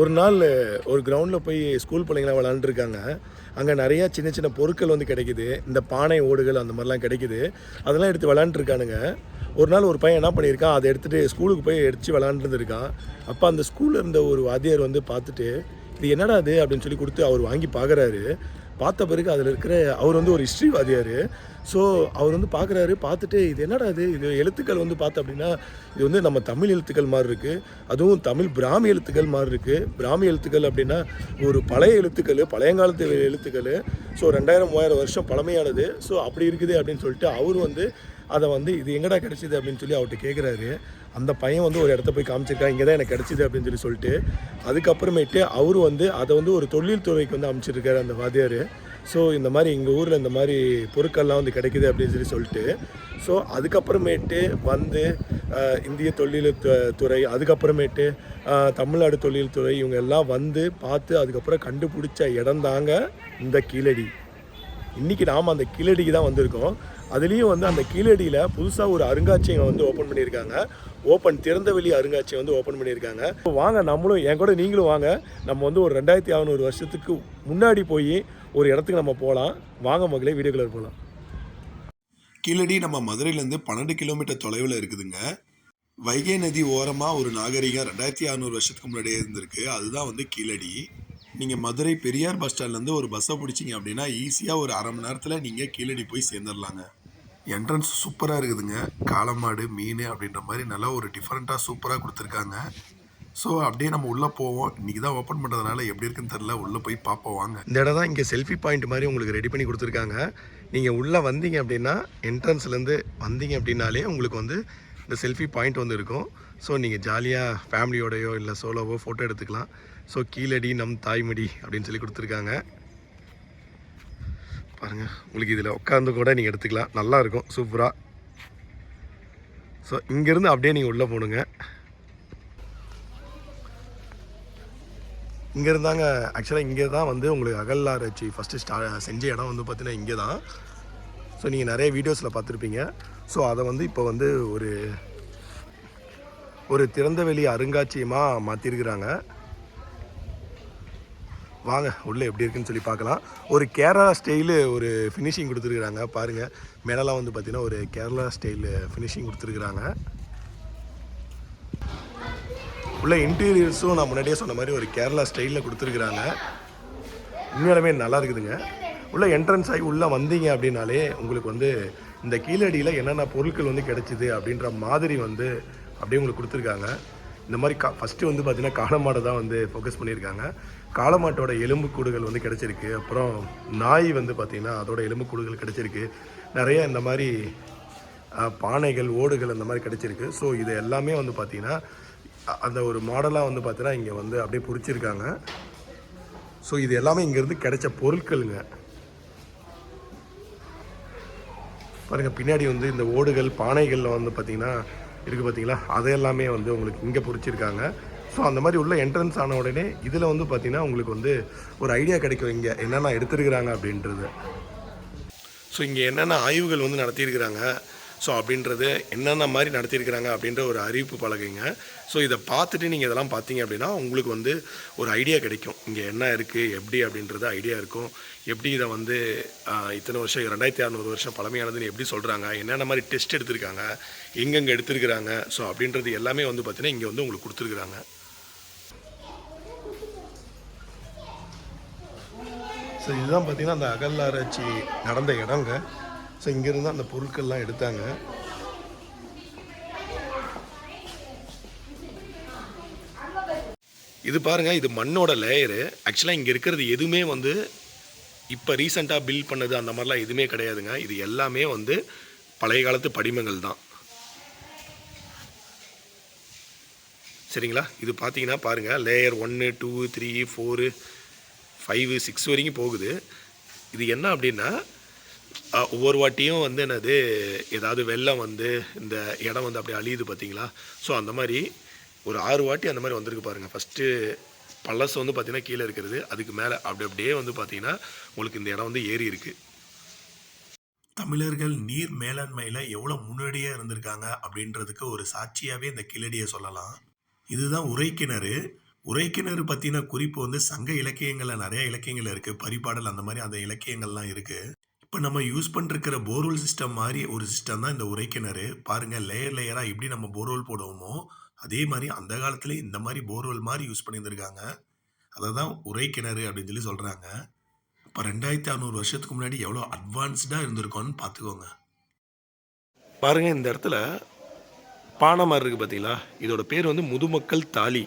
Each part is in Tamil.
ஒரு நாள் ஒரு கிரவுண்டில் போய் ஸ்கூல் பிள்ளைங்களாம் விளாண்டுருக்காங்க. அங்கே நிறையா சின்ன சின்ன பொருட்கள் வந்து கிடைக்குது. இந்த பானை ஓடுகள் அந்த மாதிரிலாம் கிடைக்குது. அதெல்லாம் எடுத்து விளாண்டுருக்கானுங்க. ஒரு நாள் ஒரு பையன் என்ன பண்ணியிருக்கான் அதை எடுத்துகிட்டு ஸ்கூலுக்கு போய் எடுத்து விளாண்டுருந்துருக்கான். அப்போ அந்த ஸ்கூலில் இருந்த ஒரு வாத்தியார் வந்து பார்த்துட்டு இது என்னடா அது அப்படின்னு சொல்லி கொடுத்து அவர் வாங்கி பார்க்குறாரு. பார்த்த பிறகு அதில் இருக்கிற அவர் வந்து ஒரு ஹிஸ்ட்ரி வாதியார் ஸோ அவர் வந்து பார்க்குறாரு பார்த்துட்டு இது என்னடா இது? இது எழுத்துக்கள் வந்து பார்த்த அப்படின்னா இது வந்து நம்ம தமிழ் எழுத்துக்கள் மாதிரி இருக்குது அதுவும் தமிழ் பிராமி எழுத்துக்கள் மாதிரி இருக்குது பிராமி எழுத்துக்கள் அப்படின்னா ஒரு பழைய எழுத்துக்கள் பழையங்காலத்து எழுத்துக்கள். ஸோ ரெண்டாயிரம் மூவாயிரம் வருஷம் பழமையானது. ஸோ அப்படி இருக்குது அப்படின்னு சொல்லிட்டு அவர் வந்து அதை வந்து இது எங்கடா கிடச்சிது அப்படின்னு சொல்லி அவர்கிட்ட கேட்குறாரு அந்த பையன் வந்து ஒரு இடத்த போய் காமிச்சிருக்கான் இங்கே தான் எனக்கு கிடச்சிது அப்படின்னு சொல்லி சொல்லிட்டு. அதுக்கப்புறமேட்டு அவர் வந்து அதை வந்து ஒரு தொழில்துறைக்கு வந்து அமைச்சிருக்காரு அந்த வாத்தியார். ஸோ இந்த மாதிரி எங்கள் ஊரில் இந்த மாதிரி பொருட்கள்லாம் வந்து கிடைக்குது அப்படின்னு சொல்லி சொல்லிட்டு ஸோ அதுக்கப்புறமேட்டு வந்து இந்திய தொழில் துறை அதுக்கப்புறமேட்டு தமிழ்நாடு தொழில் துறை இவங்க எல்லாம் வந்து பார்த்து அதுக்கப்புறம் கண்டுபிடிச்ச இடம் தாங்க இந்த கீழடி. இன்றைக்கி நாம் அந்த கீழடிக்கு தான் வந்திருக்கோம். அதுலேயும் வந்து அந்த கீழடியில் புதுசாக ஒரு அருங்காட்சியகம் வந்து ஓப்பன் பண்ணியிருக்காங்க. ஓப்பன் திறந்தவெளி அருங்காட்சியகம் வந்து ஓப்பன் பண்ணியிருக்காங்க. இப்போ வாங்க நம்மளும் என் கூட நீங்களும் வாங்க. நம்ம வந்து ஒரு ரெண்டாயிரத்தி அறநூறு வருஷத்துக்கு முன்னாடி போய் ஒரு இடத்துக்கு நம்ம போகலாம் வாங்க மகளே வீடியோக்குள்ளே போகலாம் கீழடி நம்ம மதுரையிலேருந்து பன்னெண்டு கிலோமீட்டர் தொலைவில் இருக்குதுங்க. வைகை நதி ஓரமாக ஒரு நாகரிகம் ரெண்டாயிரத்தி அறநூறு வருஷத்துக்கு முன்னாடியே இருந்திருக்கு. அதுதான் வந்து கீழடி. நீங்கள் மதுரை பெரியார் பஸ் ஸ்டாண்ட்லேருந்து ஒரு பஸ்ஸை பிடிச்சிங்க அப்படின்னா ஈஸியாக ஒரு அரை மணி நேரத்தில் நீங்கள் கீழடி போய் சேர்ந்துடலாங்க என்ட்ரன்ஸ் சூப்பராக இருக்குதுங்க. காலமாடு மீன் அப்படின்ற மாதிரி நல்லா ஒரு டிஃப்ரெண்ட்டாக சூப்பராக கொடுத்துருக்காங்க. ஸோ அப்படியே நம்ம உள்ளே போவோம். இன்றைக்கி தான் ஓப்பன் பண்ணுறதுனால எப்படி இருக்குன்னு தெரில உள்ளே போய் பார்ப்போம். வாங்க. இந்த இடம் தான் இங்கே செல்ஃபி பாயிண்ட் மாதிரி உங்களுக்கு ரெடி பண்ணி கொடுத்துருக்காங்க. நீங்கள் உள்ளே வந்தீங்க அப்படின்னா என்ட்ரன்ஸ்லேருந்து வந்தீங்க அப்படின்னாலே உங்களுக்கு வந்து இந்த செல்ஃபி பாயிண்ட் வந்து இருக்கும். ஸோ நீங்கள் ஜாலியாக ஃபேமிலியோடையோ இல்லை சோலோவோ ஃபோட்டோ எடுத்துக்கலாம். ஸோ கீழடி நம் தாய்மடி அப்படின்னு சொல்லி கொடுத்துருக்காங்க. பாருங்கள் உங்களுக்கு இதில் உட்காந்து கூட நீங்கள் எடுத்துக்கலாம். நல்லாயிருக்கும் சூப்பராக ஸோ இங்கேருந்து அப்படியே நீங்கள் உள்ளே போகணுங்க இங்கே இருந்தாங்க ஆக்சுவலாக இங்கே தான் வந்து உங்களுக்கு அகல்லாராய்ச்சி ஃபஸ்ட்டு ஸ்டா செஞ்ச இடம் வந்து பார்த்தீங்கன்னா இங்கே தான் ஸோ நீங்கள் நிறைய வீடியோஸில் பார்த்துருப்பீங்க. ஸோ அதை வந்து இப்போ வந்து ஒரு ஒரு திறந்தவெளி அருங்காட்சியமாக மாற்றிருக்கிறாங்க வாங்க உள்ளே எப்படி இருக்குன்னு சொல்லி பார்க்கலாம். ஒரு கேரளா ஸ்டைலு ஒரு ஃபினிஷிங் கொடுத்துருக்குறாங்க. பாருங்கள் மேலெல்லாம் வந்து பார்த்திங்கன்னா ஒரு கேரளா ஸ்டைலு ஃபினிஷிங் கொடுத்துருக்குறாங்க. உள்ள இன்டீரியர்ஸும் நான் முன்னாடியே சொன்ன மாதிரி ஒரு கேரளா ஸ்டைலில் கொடுத்துருக்குறாங்க. உண்மையாலுமே நல்லா இருக்குதுங்க. உள்ளே என்ட்ரன்ஸ் ஆகி உள்ளே வந்தீங்க அப்படின்னாலே உங்களுக்கு வந்து இந்த கீழடியில் என்னென்ன பொருட்கள் வந்து கிடைச்சிது அப்படின்ற மாதிரி வந்து அப்படியே உங்களுக்கு கொடுத்துருக்காங்க. இந்த மாதிரி கா ஃபஸ்ட்டு வந்து பார்த்திங்கன்னா காளமாடை தான் வந்து ஃபோக்கஸ் பண்ணியிருக்காங்க. காளமாட்டோட எலும்புக்கூடுகள் வந்து கிடைச்சிருக்கு. அப்புறம் நாய் வந்து பார்த்திங்கன்னா அதோட எலும்புக்கூடுகள் கிடச்சிருக்கு. நிறைய இந்த மாதிரி பானைகள் ஓடுகள் அந்த மாதிரி கிடச்சிருக்கு. ஸோ இது எல்லாமே வந்து பார்த்திங்கன்னா அந்த ஒரு மாடலாக வந்து பார்த்தீங்கன்னா இங்கே வந்து அப்படியே பிடிச்சிருக்காங்க. ஸோ இது எல்லாமே இங்கேருந்து கிடைச்ச பொருட்களுங்க. பாருங்கள் பின்னாடி வந்து இந்த ஓடுகள் பானைகளில் வந்து பார்த்திங்கன்னா இருக்குது பார்த்தீங்களா அதையெல்லாமே வந்து உங்களுக்கு இங்கே பிடிச்சிருக்காங்க. ஸோ அந்த மாதிரி உள்ள என்ட்ரன்ஸ் ஆன உடனே இதில் வந்து பார்த்தீங்கன்னா உங்களுக்கு வந்து ஒரு ஐடியா கிடைக்கும். இங்கே என்னென்ன எடுத்திருக்கிறாங்க அப்படின்றது. ஸோ இங்கே என்னென்ன ஆய்வுகள் வந்து நடத்தியிருக்கிறாங்க. ஸோ அப்படின்றது என்னென்ன மாதிரி நடத்தியிருக்கிறாங்க அப்படின்ற ஒரு அறிவிப்பு பலகைங்க. ஸோ இதை பார்த்துட்டு நீங்கள் இதெல்லாம் பார்த்தீங்க அப்படின்னா உங்களுக்கு வந்து ஒரு ஐடியா கிடைக்கும். இங்கே என்ன இருக்குது எப்படி அப்படின்றது ஐடியா இருக்கும். எப்படி இதை வந்து இத்தனை வருஷம் ரெண்டாயிரத்தி அறநூறு வருஷம் பழமையானதுன்னு எப்படி சொல்கிறாங்க என்னென்ன மாதிரி டெஸ்ட் எடுத்திருக்காங்க? எங்கெங்கே எடுத்திருக்கிறாங்க? ஸோ அப்படின்றது எல்லாமே வந்து பார்த்திங்கன்னா இங்கே வந்து உங்களுக்கு கொடுத்துருக்குறாங்க. ஸோ இதுதான் பார்த்திங்கன்னா அந்த அகழ்வாராய்ச்சி நடந்த இடங்க. ஸோ இங்கேருந்து அந்த பொருட்கள்லாம் எடுத்தாங்க. இது பாருங்கள் இது மண்ணோட லேயரு ஆக்சுவலாக இங்கே இருக்கிறது எதுவுமே வந்து இப்போ ரீசெண்டாக பில்ட் பண்ணது அந்த மாதிரிலாம் எதுவுமே கிடையாதுங்க. இது எல்லாமே வந்து பழைய காலத்து படிமங்கள் தான். சரிங்களா? இது பார்த்தீங்கன்னா பாருங்கள் லேயர் ஒன்று two three four five six வரைக்கும் போகுது. இது என்ன அப்படின்னா ஒவ்வொரு வாட்டியும் வந்து என்னது ஏதாவது வெள்ளம் வந்து இந்த இடம் வந்து அப்படியே அழியுது பார்த்தீங்களா? ஸோ அந்த மாதிரி ஒரு ஆறு வாட்டி அந்த மாதிரி வந்திருக்கு பாருங்கள் ஃபஸ்ட்டு பழசு வந்து பார்த்திங்கன்னா கீழே இருக்கிறது. அதுக்கு மேலே அப்படி அப்படியே வந்து பார்த்திங்கன்னா உங்களுக்கு இந்த இடம் வந்து ஏறி இருக்குது தமிழர்கள் நீர் மேலாண்மையில் எவ்வளோ முன்னாடியே இருந்திருக்காங்க அப்படின்றதுக்கு ஒரு சாட்சியாகவே இந்த கிளடியை சொல்லலாம். இதுதான் உரைக்கிணறு. உரைக்கிணறு பற்றின குறிப்பு வந்து சங்க இலக்கியங்களில் நிறைய இலக்கியங்கள் இருக்குது பரிபாடல் அந்த மாதிரி அந்த இலக்கியங்கள்லாம் இருக்குது இப்போ நம்ம யூஸ் பண்ணிருக்கிற போர்வெல் சிஸ்டம் மாதிரி ஒரு சிஸ்டம் தான் இந்த உரைக்கிணறு. பாருங்கள் லேயர் லேயராக எப்படி நம்ம போர்வெல் போடுவோமோ அதே மாதிரி அந்த காலத்துல இந்த மாதிரி போர்வெல் மாதிரி யூஸ் பண்ணியிருந்திருக்காங்க. அதை தான் உரைக்கிணறு அப்படின்னு சொல்லி சொல்கிறாங்க இப்போ ரெண்டாயிரத்தி அறநூறு வருஷத்துக்கு முன்னாடி எவ்வளோ அட்வான்ஸ்டாக இருந்திருக்கோன்னு பார்த்துக்கோங்க. பாருங்கள் இந்த இடத்துல பானை மாதிரி இருக்குது பார்த்தீங்களா இதோட பேர் வந்து முதுமக்கள் தாலி.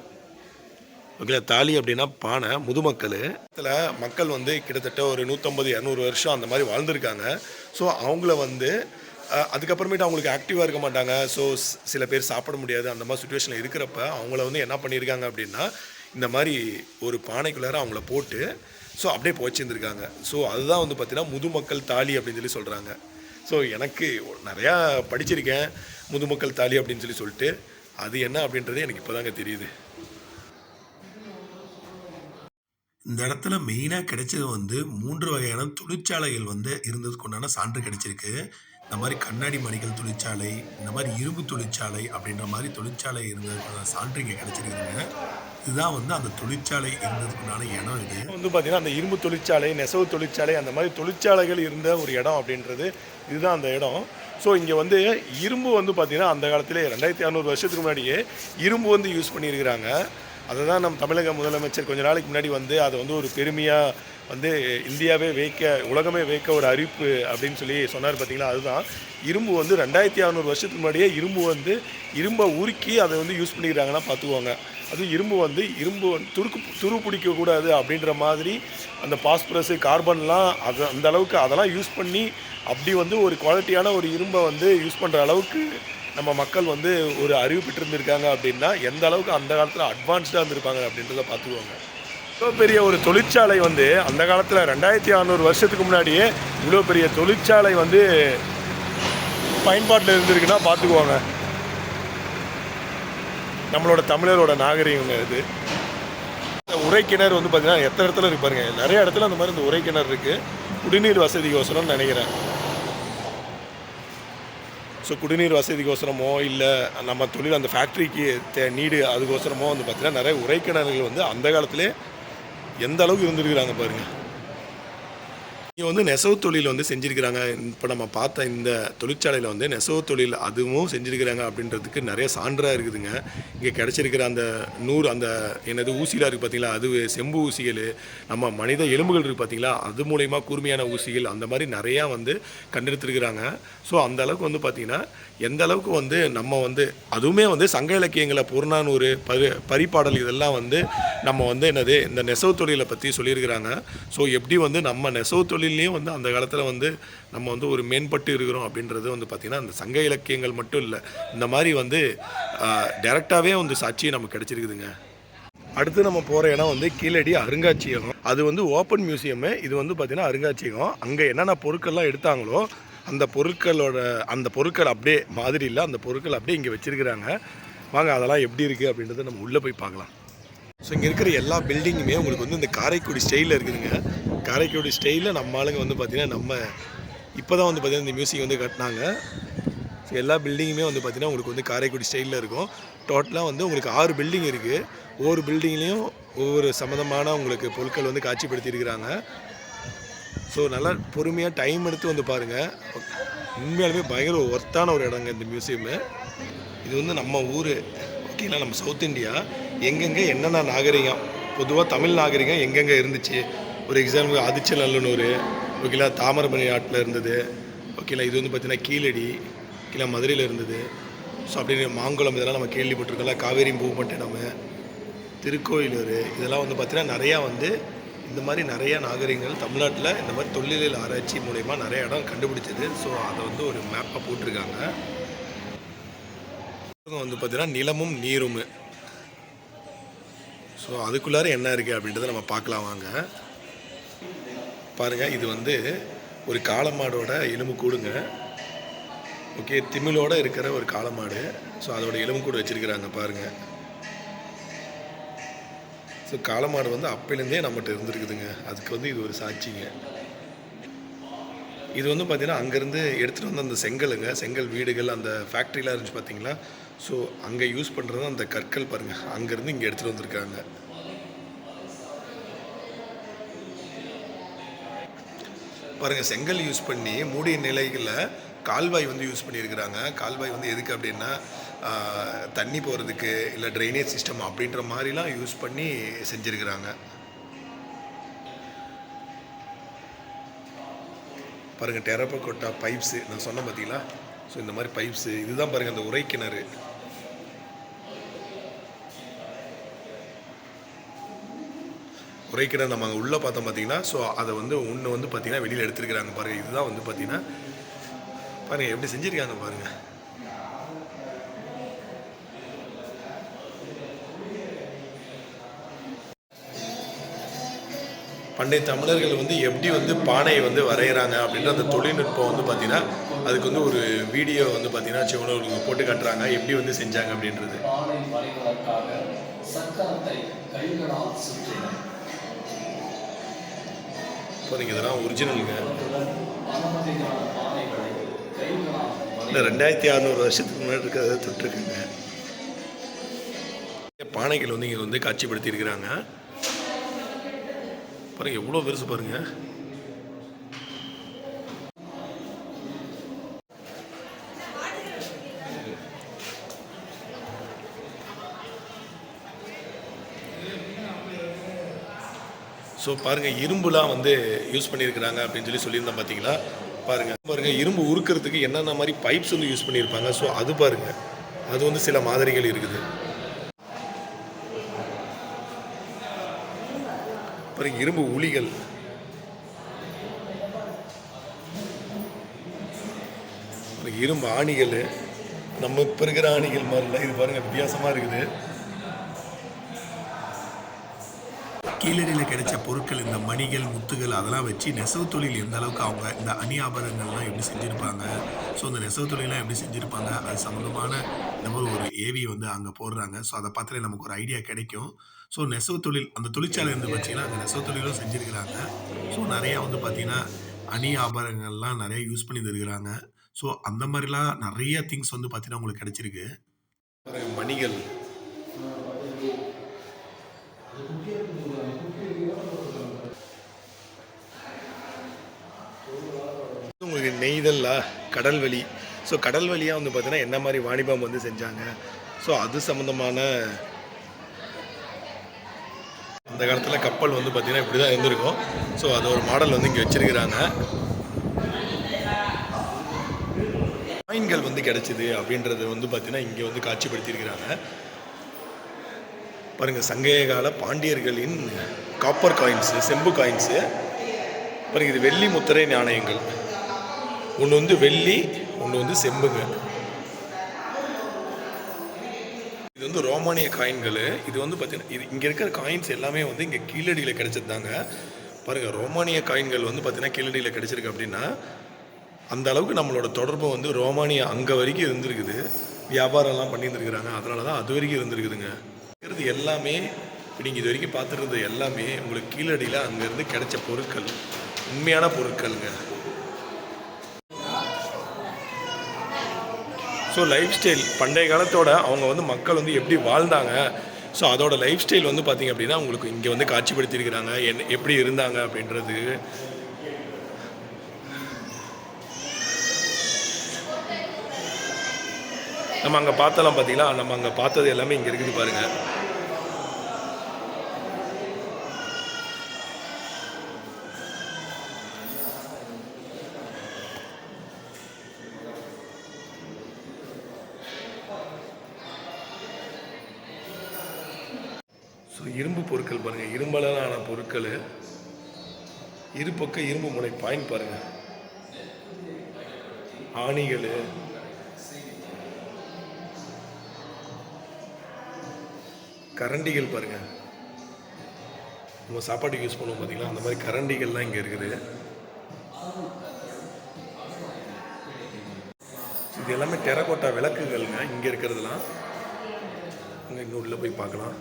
ஓகே தாலி அப்படின்னா பானை முதுமக்கள். இதில் மக்கள் வந்து கிட்டத்தட்ட ஒரு நூற்றம்பது இரநூறு வருஷம் அந்த மாதிரி வாழ்ந்திருக்காங்க. ஸோ அவங்கள வந்து அதுக்கப்புறமேட்டு அவங்களுக்கு ஆக்டிவாக இருக்க மாட்டாங்க. ஸோ சில பேர் சாப்பிட முடியாது. அந்த மாதிரி சுச்சுவேஷனில் இருக்கிறப்ப அவங்கள வந்து என்ன பண்ணியிருக்காங்க அப்படின்னா இந்த மாதிரி ஒரு பானைக்குள்ளார அவங்கள போட்டு ஸோ அப்படியே போச்சிருந்துருக்காங்க ஸோ அதுதான் வந்து பார்த்திங்கன்னா முதுமக்கள் தாலி அப்படின்னு சொல்லி சொல்கிறாங்க ஸோ எனக்கு நிறையா படிச்சிருக்கேன். முதுமக்கள் தாலி அப்படின்னு சொல்லி சொல்லிட்டு அது என்ன அப்படின்றது எனக்கு இப்போதாங்க தெரியுது. இந்த இடத்துல மெயினாக கிடைச்சது வந்து மூன்று வகையான தொழிற்சாலைகள் வந்து இருந்ததுக்கு உண்டான சான்று கிடைச்சிருக்கு. இந்த மாதிரி கண்ணாடி மணிகள் தொழிற்சாலை இந்த மாதிரி இரும்பு தொழிற்சாலை அப்படின்ற மாதிரி தொழிற்சாலை இருந்ததுக்கான சான்று இங்கே கிடைச்சிருக்குதுங்க. இதுதான் வந்து அந்த தொழிற்சாலை இருந்ததுக்குண்டான இடம் இது. வந்து பார்த்தீங்கன்னா அந்த இரும்பு தொழிற்சாலை நெசவு தொழிற்சாலை அந்த மாதிரி தொழிற்சாலைகள் இருந்த ஒரு இடம் அப்படின்றது இதுதான் அந்த இடம். ஸோ இங்கே வந்து இரும்பு வந்து பார்த்திங்கன்னா அந்த காலத்திலே ரெண்டாயிரத்தி அறநூறு வருஷத்துக்கு முன்னாடியே இரும்பு வந்து யூஸ் பண்ணியிருக்கிறாங்க. அதை தான் நம்ம தமிழக முதலமைச்சர் கொஞ்ச நாளைக்கு முன்னாடி வந்து அதை வந்து ஒரு பெருமையாக வந்து இந்தியாவே வைக்க உலகமே வைக்க ஒரு அறிவிப்பு அப்படின்னு சொல்லி சொன்னார் பார்த்தீங்களா? அதுதான். இரும்பு வந்து ரெண்டாயிரத்தி அறநூறு வருஷத்துக்கு முன்னாடியே இரும்பு வந்து இரும்பை உருக்கி அதை வந்து யூஸ் பண்ணிக்கிறாங்கன்னா பார்த்துக்குவாங்க அதுவும் இரும்பு வந்து இரும்பு வந்து துருக்கு துரு பிடிக்கக்கூடாது அப்படின்ற மாதிரி அந்த பாஸ்பரஸு கார்பன்லாம் அது அந்த அளவுக்கு அதெல்லாம் யூஸ் பண்ணி அப்படி வந்து ஒரு குவாலிட்டியான ஒரு இரும்பை வந்து யூஸ் பண்ணுற அளவுக்கு நம்ம மக்கள் வந்து ஒரு அறிவு பெற்றிருந்திருக்காங்க அப்படின்னா எந்த அளவுக்கு அந்த காலத்தில் அட்வான்ஸ்டாக இருந்திருப்பாங்க அப்படின்றத பார்த்துக்குவாங்க. இவ்வளோ பெரிய ஒரு தொழிற்சாலை வந்து அந்த காலத்தில் ரெண்டாயிரத்தி அறநூறு வருஷத்துக்கு முன்னாடியே இவ்வளோ பெரிய தொழிற்சாலை வந்து பயன்பாட்டில் இருந்திருக்குன்னா பார்த்துக்குவாங்க. நம்மளோட தமிழரோட நாகரிகங்க இது. இந்த உரைக்கிணறு வந்து பார்த்திங்கன்னா எத்தனை இடத்துல இருக்கு நிறைய இடத்துல அந்த மாதிரி இந்த உரைக்கிணறு இருக்குது குடிநீர் வசதிக்கோசரம் நினைக்கிறேன். ஸோ குடிநீர் வசதிக்கோசரமோ இல்லை நம்ம தொழில் அந்த ஃபேக்ட்ரிக்கு தே நீடு அதுக்கோசரமோ வந்து பார்த்திங்கன்னா நிறைய உரைக்கிணறுகள் வந்து அந்த காலத்திலே எந்த அளவுக்கு இருந்திருக்கிறாங்க பாருங்கள் இங்கே வந்து நெசவு தொழில் வந்து செஞ்சுருக்கிறாங்க. இப்போ நம்ம பார்த்த இந்த தொழிற்சாலையில் வந்து நெசவு தொழில் அதுவும் செஞ்சுருக்கிறாங்க அப்படின்றதுக்கு நிறைய சான்றாக இருக்குதுங்க. இங்கே கிடச்சிருக்கிற அந்த நூறு அந்த என்னது ஊசிலாம் இருக்குது பார்த்தீங்களா அது செம்பு ஊசிகள் நம்ம மனித எலும்புகள் இருக்குது பார்த்தீங்களா அது மூலயமா கூர்மையான ஊசிகள் அந்த மாதிரி நிறையா வந்து கண்டெடுத்துருக்குறாங்க. ஸோ அந்த அளவுக்கு வந்து பார்த்திங்கன்னா எந்த அளவுக்கு வந்து நம்ம வந்து அதுவுமே வந்து சங்க இலக்கியங்களை புறநானூறு பரி பரிபாடல் இதெல்லாம் வந்து நம்ம வந்து என்னது இந்த நெசவு தொழிலை பற்றி சொல்லியிருக்கிறாங்க. ஸோ எப்படி வந்து நம்ம நெசவு தொழிலையும் வந்து அந்த காலத்தில் வந்து நம்ம வந்து ஒரு மேம்பட்டு இருக்கிறோம் அப்படின்றது வந்து பார்த்திங்கன்னா அந்த சங்க இலக்கியங்கள் மட்டும் இல்லை. இந்த மாதிரி வந்து டைரெக்டாகவே வந்து சாட்சி நமக்கு கிடச்சிருக்குதுங்க. அடுத்து நம்ம போகிற இடம் வந்து கீழடி அருங்காட்சியகம். அது வந்து ஓப்பன் மியூசியமு. இது வந்து பார்த்திங்கன்னா அருங்காட்சியகம். அங்கே என்னென்ன பொருட்கள்லாம் எடுத்தாங்களோ அந்த பொருட்களோட அந்த பொருட்கள் அப்படியே மாதிரி இல்லை அந்த பொருட்கள் அப்படியே இங்கே வச்சுருக்கிறாங்க. வாங்க அதெல்லாம் எப்படி இருக்குது அப்படின்றத நம்ம உள்ளே போய் பார்க்கலாம். ஸோ இங்கே இருக்கிற எல்லா பில்டிங்குமே உங்களுக்கு வந்து இந்த காரைக்குடி ஸ்டைலில் இருக்குதுங்க. காரைக்குடி ஸ்டைலில் நம்ம ஆளுங்க வந்து பார்த்திங்கன்னா நம்ம இப்போ தான் வந்து பார்த்திங்கன்னா இந்த மியூசிக் வந்து கட்டினாங்க. ஸோ எல்லா பில்டிங்குமே வந்து பார்த்திங்கன்னா உங்களுக்கு வந்து காரைக்குடி ஸ்டைலில் இருக்கும். டோட்டலாக வந்து உங்களுக்கு ஆறு பில்டிங் இருக்குது ஒவ்வொரு பில்டிங்லேயும் ஒவ்வொரு சம்மந்தமான உங்களுக்கு பொருட்கள் வந்து காட்சிப்படுத்தியிருக்கிறாங்க. ஸோ நல்லா பொறுமையாக டைம் எடுத்து வந்து பாருங்கள் உண்மையாலுமே பயங்கர ஒர்த்தான ஒரு இடங்க இந்த மியூசியமு இது வந்து நம்ம ஊர். ஓகேங்களா நம்ம சவுத் இந்தியா எங்கெங்கே என்னென்ன நாகரிகம்? பொதுவாக தமிழ் நாகரிகம் எங்கெங்கே இருந்துச்சு? ஒரு எக்ஸாம்பிள் ஆதிச்சல் ஓகேலா ஓகேங்களா தாமிரபரணி ஆட்டில் இருந்தது. ஓகேங்களா இது வந்து பார்த்திங்கன்னா கீழடி. கீழே மதுரையில் இருந்தது. ஸோ அப்படின்னு மாங்குளம் இதெல்லாம் நம்ம கேள்விப்பட்டிருக்கோம்ல? காவேரி பூமட்டினம் திருக்கோயிலூர். இதெல்லாம் வந்து பார்த்திங்கன்னா நிறையா வந்து இந்த மாதிரி நிறைய நாகரிகங்கள் தமிழ்நாட்டில் இந்த மாதிரி தொல்லியல் ஆராய்ச்சி மூலயமா நிறைய இடம் கண்டுபிடிச்சது. ஸோ அதை வந்து ஒரு மேப்பாக போட்டிருக்காங்க. வந்து பார்த்திங்கன்னா நிலமும் நீரும். ஸோ அதுக்குள்ளார என்ன இருக்குது அப்படின்றத நம்ம பார்க்கலாம் வாங்க. பாருங்கள் இது வந்து ஒரு காளமாடோட எலும்பு கூடுங்க ஓகே திமிழோட இருக்கிற ஒரு காளமாடு. ஸோ அதோட எலும்பு கூடு வச்சிருக்கிறாங்க பாருங்கள் ஸோ காலமாடு வந்து அப்போலேருந்தே நம்மகிட்ட இருந்திருக்குதுங்க. அதுக்கு வந்து இது ஒரு சாட்சிங்க. இது வந்து பார்த்திங்கன்னா அங்கேருந்து எடுத்துகிட்டு வந்து அந்த செங்கலுங்க. செங்கல் வீடுகள் அந்த ஃபேக்ட்ரிலாம் இருந்துச்சு பார்த்தீங்களா ஸோ அங்கே யூஸ் பண்ணுறது அந்த கற்கள் பாருங்கள் அங்கேருந்து இங்கே எடுத்துகிட்டு வந்திருக்காங்க. பாருங்கள் செங்கல் யூஸ் பண்ணி மூடிய நிலைகளில் கால்வாய் வந்து யூஸ் பண்ணியிருக்கிறாங்க. கால்வாய் வந்து எதுக்கு அப்படின்னா தண்ணி போகிறதுக்கு இல்லை ட்ரைனேஜ் சிஸ்டம் அப்படின்ற மாதிரிலாம் யூஸ் பண்ணி செஞ்சுருக்கிறாங்க. பாருங்கள் டெரப்பக்கொட்டா பைப்ஸு நான் சொன்னேன் பார்த்தீங்களா ஸோ இந்த மாதிரி பைப்ஸு இதுதான் பாருங்கள் அந்த உரை கிணறு உரை கிணறு நம்ம அங்கே உள்ளே பார்த்தோம் பார்த்தீங்கன்னா ஸோ அதை வந்து ஒன்று வந்து பார்த்தீங்கன்னா வெளியில் எடுத்துருக்கிறாங்க பாருங்கள் இதுதான் வந்து பார்த்தீங்கன்னா பாருங்கள் எப்படி செஞ்சுருக்காங்க பாருங்கள் பண்டைய தமிழர்கள் வந்து எப்படி வந்து பானையை வந்து வரைகிறாங்க அப்படின்ற அந்த தொழில்நுட்பம் வந்து பார்த்தீங்கன்னா அதுக்கு வந்து ஒரு வீடியோ வந்து பார்த்தீங்கன்னா சிவனவர்களுக்கு போட்டு காட்டுறாங்க. எப்படி வந்து செஞ்சாங்க அப்படின்றது. இப்போ நீங்கள் இதெல்லாம் ஒரிஜினலுங்க இல்லை இந்த ரெண்டாயிரத்தி அறநூறு வருஷத்துக்கு முன்னாடி இருக்கிறத தொட்டிருக்குங்க. பானைகள் வந்து இங்கே வந்து காட்சிப்படுத்தியிருக்கிறாங்க. பாருங்கள் எவ்வளோ பெருசு பாருங்க. ஸோ பாருங்க இரும்புலாம் வந்து யூஸ் பண்ணியிருக்கிறாங்க அப்படின்னு சொல்லி சொல்லியிருந்தேன் பார்த்தீங்களா பாருங்க பாருங்க இரும்பு உருக்கிறதுக்கு என்னென்ன மாதிரி பைப்ஸ் வந்து யூஸ் பண்ணியிருப்பாங்க ஸோ அது பாருங்க அது வந்து சில மாதிரிகள் இருக்குது. அப்புறம் இரும்பு உளிகள். இரும்பு ஆணிகள். நம்ம இப்போ இருக்கிற ஆணிகள் மாதிரி இது பாருங்க வித்தியாசமாக இருக்குது. கீழடியில் கிடைச்ச பொருட்கள் இந்த மணிகள் முத்துகள் அதெல்லாம் வச்சு நெசவு தொழில் எந்த அளவுக்கு அவங்க இந்த அணி ஆபரணங்கள்லாம் எப்படி செஞ்சுருப்பாங்க. ஸோ அந்த நெசவு தொழிலாம் எப்படி செஞ்சுருப்பாங்க அது சம்மந்தமான இந்த மாதிரி ஒரு ஏவி வந்து அங்கே போடுறாங்க. ஸோ அதை பார்த்தாலே நமக்கு ஒரு ஐடியா கிடைக்கும். ஸோ நெசவு தொழில் அந்த தொழிற்சாலை வந்து பார்த்தீங்கன்னா அந்த நெசவு தொழிலும் செஞ்சுருக்கிறாங்க. ஸோ நிறையா வந்து பார்த்தீங்கன்னா அணி ஆபரணங்கள்லாம் நிறைய யூஸ் பண்ணி தருகிறாங்க. ஸோ அந்த மாதிரிலாம் நிறைய திங்ஸ் வந்து பார்த்தீங்கன்னா உங்களுக்கு கிடைச்சிருக்கு. மணிகள். உங்களுக்கு நெய்தல்ல கடல்வெளி ஸோ கடல் வழியாக வந்து பார்த்தீங்கன்னா என்ன மாதிரி வாணிபம் வந்து செஞ்சாங்க? ஸோ அது சம்மந்தமான அந்த காலத்தில் கப்பல் வந்து பார்த்தீங்கன்னா இப்படி தான் இருந்திருக்கும். ஸோ அது ஒரு மாடல் வந்து இங்கே வச்சிருக்கிறாங்க. காயின்கள் வந்து கிடைச்சிது அப்படின்றது வந்து பார்த்தீங்கன்னா இங்கே வந்து காட்சிப்படுத்தியிருக்கிறாங்க. பாருங்கள் சங்கைய கால பாண்டியர்களின் காப்பர் காயின்ஸு செம்பு காயின்ஸு பாருங்கள் இது வெள்ளி முத்திரை நாணயங்கள். ஒன்று வந்து வெள்ளி ஒன்று வந்து செம்புங்க. இது வந்து ரோமானிய காயின்கள். இது வந்து பார்த்தீங்கன்னா இது இங்கே இருக்கிற காயின்ஸ் எல்லாமே வந்து இங்கே கீழடியில் கிடைச்சதுதாங்க. பாருங்கள் ரோமானிய காயின்கள் வந்து பார்த்தீங்கன்னா கீழடியில் கிடச்சிருக்கு அப்படின்னா அந்த அளவுக்கு நம்மளோட தொடர்பு வந்து ரோமானியா அங்கே வரைக்கும் இருந்திருக்குது. வியாபாரம்லாம் பண்ணியிருந்துருக்குறாங்க. அதனால தான் அது வரைக்கும் இருந்திருக்குதுங்க. இருக்கிறது எல்லாமே இப்போ நீங்கள் இது வரைக்கும் பார்த்துருந்தது எல்லாமே உங்களுக்கு கீழடியில் அங்கேருந்து கிடைச்ச பொருட்கள். உண்மையான பொருட்கள்ங்க. ஸோ லைஃப் ஸ்டைல் பண்டைய காலத்தோட அவங்க வந்து மக்கள் வந்து எப்படி வாழ்ந்தாங்க? ஸோ அதோட லைஃப் ஸ்டைல் வந்து பார்த்தீங்க அப்படின்னா உங்களுக்கு இங்கே வந்து காட்சிப்படுத்தியிருக்கிறாங்க. என்ன எப்படி இருந்தாங்க அப்படின்றது. நம்ம அங்கே பார்த்தலாம் பார்த்தீங்களா நம்ம அங்கே பார்த்தது எல்லாமே இங்கே இருக்குது பாருங்கள் ஸோ இரும்பு பொருட்கள் பாருங்கள் இரும்பலால் ஆன பொருட்கள் இரு பக்கம் இரும்பு முனை பாயிண்ட் பாருங்கள் ஆணிகள். கரண்டிகள் பாருங்கள் நம்ம சாப்பாட்டுக்கு யூஸ் பண்ணுவோம் பார்த்தீங்களா அந்த மாதிரி கரண்டிகள்லாம் இங்கே இருக்குது. இது எல்லாமே டெரகோட்டா விளக்குகள்ங்க. இங்கே இருக்கிறதுலாம். அங்கே இன்னும் உள்ளே போய் பார்க்கலாம்.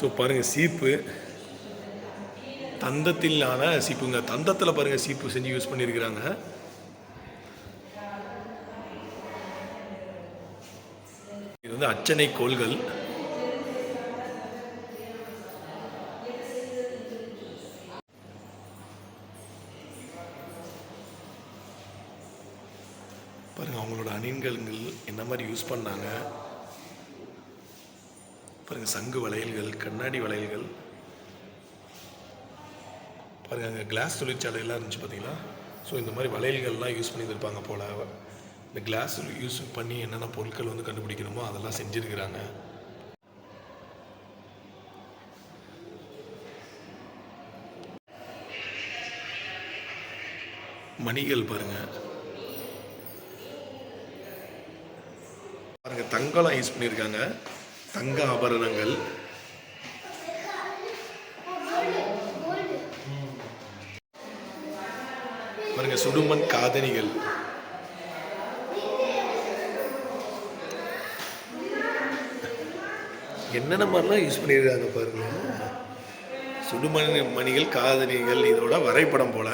ஸோ பாருங்கள் சீப்பு. தந்தத்திலான சீப்புங்க தந்தத்தில் பாருங்க சீப்பு செஞ்சு யூஸ் பண்ணியிருக்கிறாங்க இது வந்து அச்சனை கோள்கள். பாருங்க அவங்களோட அணின்கள்கள் என்ன மாதிரி யூஸ் பண்ணாங்க. பாருங்கள் சங்கு வளையல்கள் கண்ணாடி வளையல்கள். பாருங்கள் அங்கே கிளாஸ் தொழிற்சாலையெல்லாம் இருந்துச்சு பார்த்தீங்களா ஸோ இந்த மாதிரி வளையல்கள்லாம் யூஸ் பண்ணியிருப்பாங்க போல். இந்த கிளாஸ் யூஸ் பண்ணி என்னென்ன பொருட்கள் வந்து கண்டுபிடிக்கணுமோ அதெல்லாம் செஞ்சுருக்கிறாங்க. மணிகள் பாருங்கள் பாருங்க தங்கம்லாம் யூஸ் பண்ணியிருக்காங்க. தங்க ஆபரணங்கள். சுடுமண் காதணிகள். என்னென்ன மாதிரிலாம் யூஸ் பண்ணியிருக்காங்க பாருங்க. சுடுமண் மணிகள் காதணிகள் இதோட வரைபடம் போல.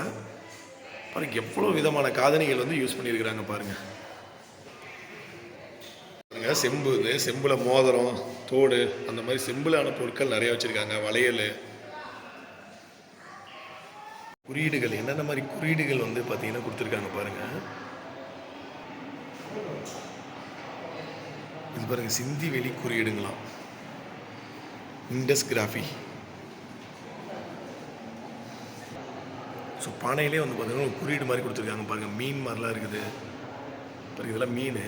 பாருங்க எவ்வளோ விதமான காதணிகள் வந்து யூஸ் பண்ணியிருக்கிறாங்க பாருங்க. பாருங்க செம்பு இது செம்புல மோதிரம் தோடு அந்த மாதிரி செம்புலான பொருட்கள் நிறைய வச்சிருக்காங்க. வளையல் குறியீடுகள் என்னென்ன மாதிரி குறியீடுகள் வந்து பார்த்தீங்கன்னா கொடுத்துருக்காங்க பாருங்கள் இது பாருங்க சிந்தி வெளி குறியீடுங்களாம். இண்டஸ் கிராஃபி. ஸோ பானையிலே வந்து பார்த்தீங்கன்னா ஒரு குறியீடு மாதிரி கொடுத்துருக்காங்க பாருங்கள் மீன் மாதிரிலாம் இருக்குது. பாருங்க இதெல்லாம் மீன்.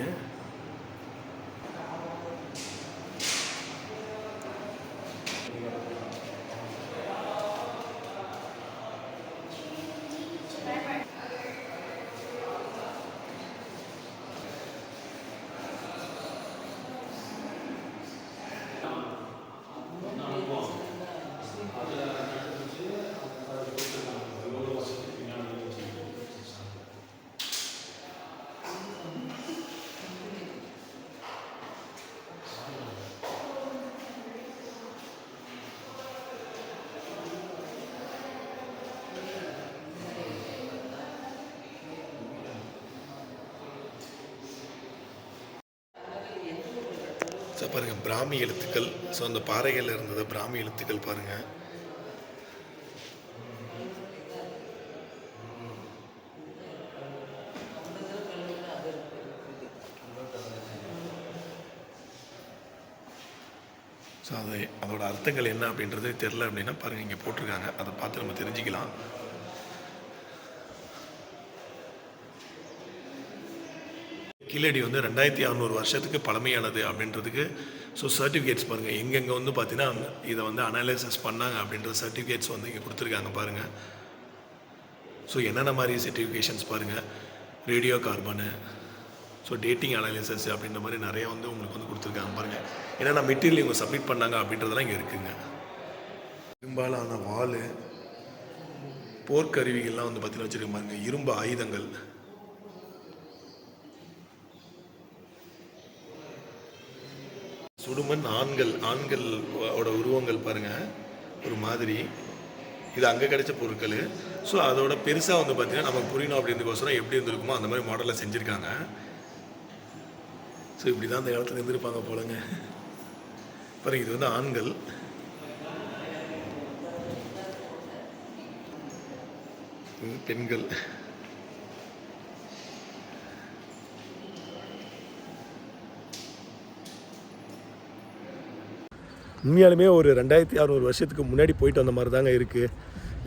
பாருங்கள் பிராமி எழுத்துக்கள். ஸோ அந்த பாறைகளில் இருந்தது பிராமி எழுத்துக்கள் பாருங்கள் ஸோ அது அதோட அர்த்தங்கள் என்ன அப்படின்றது தெரில அப்படின்னா பாருங்கள் இங்கே போட்டிருக்காங்க. அதை பார்த்து நம்ம தெரிஞ்சுக்கலாம். கீழடி வந்து ரெண்டாயிரத்தி அறநூறு வருஷத்துக்கு பழமையானது அப்படின்றதுக்கு ஸோ சர்டிஃபிகேட்ஸ் பாருங்கள் எங்கெங்கே வந்து பார்த்தீங்கன்னா இதை வந்து அனாலிசிஸ் பண்ணாங்க அப்படின்ற சர்டிஃபிகேட்ஸ் வந்து இங்கே கொடுத்துருக்காங்க பாருங்கள் ஸோ என்னென்ன மாதிரி சர்டிஃபிகேஷன்ஸ் பாருங்கள் radio carbon so dating analysis அப்படின்ற மாதிரி நிறைய வந்து உங்களுக்கு வந்து கொடுத்துருக்காங்க பாருங்கள் என்னென்ன மெட்டீரியல் இவங்க சப்மிட் பண்ணாங்க அப்படின்றதெல்லாம் இங்கே இருக்குங்க. இரும்பாலான வாள் போர்க்கருவிகள்லாம் வந்து பார்த்தீங்கன்னா வச்சுருக்க பாருங்கள் இரும்பு ஆயுதங்கள் சுடுமண் ஆண்கள் ஆண்கள் ஓட உருவங்கள் பாருங்கள் ஒரு மாதிரி. இது அங்கே கிடைச்ச பொருட்கள். ஸோ அதோட பெருசாக வந்து பார்த்தீங்கன்னா நமக்கு புரியணும் அப்படின்றதுக்கோசரம் எப்படி இருந்திருக்குமோ அந்த மாதிரி மாடலில் செஞ்சுருக்காங்க. ஸோ இப்படி தான் அந்த காலத்தில் இருந்திருப்பாங்க போலங்க. பாருங்க இது வந்து ஆண்கள். பெண்கள். உண்மையாலுமே ஒரு ரெண்டாயிரத்தி அறநூறு வருஷத்துக்கு முன்னாடி போயிட்டு வந்த மாதிரி தாங்க இருக்குது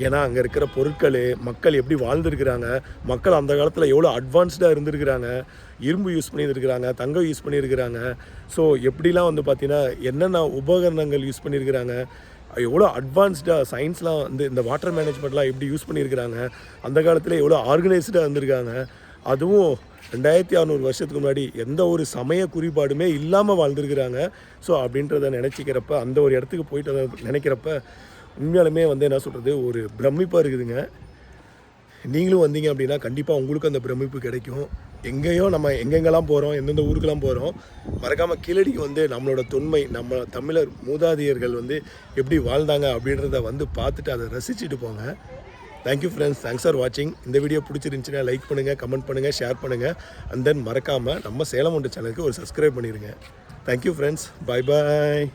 ஏன்னா அங்கே இருக்கிற பொருட்கள் மக்கள் எப்படி வாழ்ந்துருக்கிறாங்க மக்கள் அந்த காலத்தில் எவ்வளோ அட்வான்ஸ்டாக இருந்திருக்கிறாங்க இரும்பு யூஸ் பண்ணியிருக்கிறாங்க தங்கம் யூஸ் பண்ணியிருக்கிறாங்க. ஸோ எப்படிலாம் வந்து பார்த்திங்கன்னா என்னென்ன உபகரணங்கள் யூஸ் பண்ணியிருக்கிறாங்க எவ்வளோ அட்வான்ஸ்டாக சயின்ஸ்லாம் வந்து இந்த வாட்டர் மேனேஜ்மெண்ட்லாம் எப்படி யூஸ் பண்ணியிருக்கிறாங்க அந்த காலத்தில் எவ்வளோ ஆர்கனைஸ்டாக இருந்திருக்காங்க அதுவும் ரெண்டாயிரத்தி அறநூறு வருஷத்துக்கு முன்னாடி எந்த ஒரு சமய குறிபாடுமே இல்லாமல் வாழ்ந்துருக்கிறாங்க. ஸோ அப்படின்றத நினச்சிக்கிறப்ப அந்த ஒரு இடத்துக்கு போயிட்டு அதை நினைக்கிறப்ப உண்மையாலுமே வந்து என்ன சொல்கிறது ஒரு பிரமிப்பாக இருக்குதுங்க. நீங்களும் வந்தீங்க அப்படின்னா கண்டிப்பாக உங்களுக்கு அந்த பிரமிப்பு கிடைக்கும். எங்கேயோ நம்ம எங்கெங்கெல்லாம் போகிறோம் எந்தெந்த ஊருக்கெல்லாம் போகிறோம் மறக்காமல் கீழடிக்கு வந்து நம்மளோட தொன்மை நம்ம தமிழர் மூதாதையர்கள் வந்து எப்படி வாழ்ந்தாங்க அப்படின்றத வந்து பார்த்துட்டு அதை ரசிச்சுட்டு போங்க. தேங்க்யூ ஃப்ரெண்ட்ஸ் தேங்க்ஸ் ஃபார் வாட்சிங் இந்த வீடியோ பிடிச்சிருந்துச்சுன்னா லைக் பண்ணுங்கள் கமெண்ட் பண்ணுங்கள் ஷேர் பண்ணுங்கள் அண்ட் தென் மறக்காமல் நம்ம சேலம் ஒன்று சேனலுக்கு ஒரு சப்ஸ்கிரைப் பண்ணிடுங்க தேங்க்யூ ஃப்ரெண்ட்ஸ் பை பாய்